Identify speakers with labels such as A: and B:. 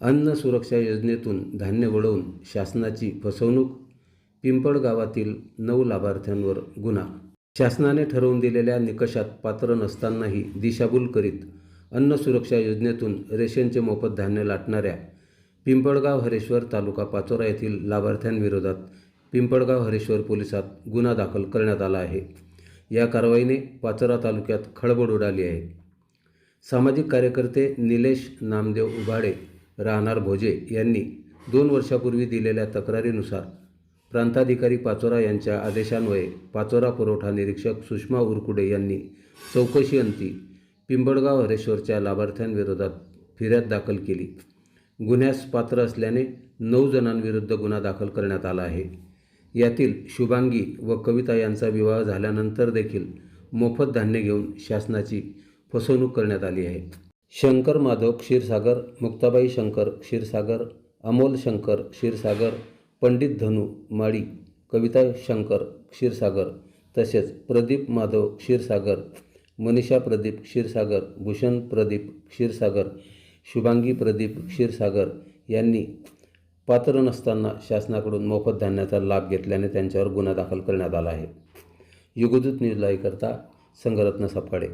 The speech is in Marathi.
A: अन्न सुरक्षा योजनेतून धान्य वळवून शासनाची फसवणूक पिंपळ गावातील नऊ लाभार्थ्यांवर गुन्हा. शासनाने ठरवून दिलेल्या निकषात पात्र नसतानाही दिशाभूल करीत अन्न सुरक्षा योजनेतून रेशनचे मोफत धान्य लाटणाऱ्या पिंपळगाव हरेश्वर तालुका पाचोरा येथील लाभार्थ्यांविरोधात पिंपळगाव हरेश्वर पोलिसात गुन्हा दाखल करण्यात आला आहे. या कारवाईने पाचोरा तालुक्यात खळबळ उडाली आहे. सामाजिक कार्यकर्ते निलेश नामदेव उभाडे राहणार भोजे यांनी दोन वर्षापूर्वी दिलेल्या तक्रारीनुसार प्रांताधिकारी पाचोरा यांच्या आदेशान्वये पाचोरा पुरवठा निरीक्षक सुषमा उरकुडे यांनी चौकशी अंती पिंबळगाव हरेश्वरच्या लाभार्थ्यांविरोधात फिर्याद दाखल केली. गुन्ह्यास पात्र असल्याने नऊ जणांविरुद्ध गुन्हा दाखल करण्यात आला आहे. यातील शुभांगी व कविता यांचा विवाह झाल्यानंतर देखील मोफत धान्य घेऊन शासनाची फसवणूक करण्यात आली आहे. शंकर माधव क्षीरसागर मुक्ताबाई शंकर क्षीरसागर अमोल शंकर क्षीरसागर पंडित धनु माळी कविता शंकर क्षीरसागर तसेच प्रदीप माधव क्षीरसागर मनीषा प्रदीप क्षीरसागर भूषण प्रदीप क्षीरसागर शुभांगी प्रदीप क्षीरसागर यांनी पात्र नसताना शासनाकडून मोफत धान्याचा लाभ घेतल्याने त्यांच्यावर गुन्हा दाखल करण्यात आला आहे. युगदूत न्यूज लाईव्हकरता संघरत्न सपकाळे.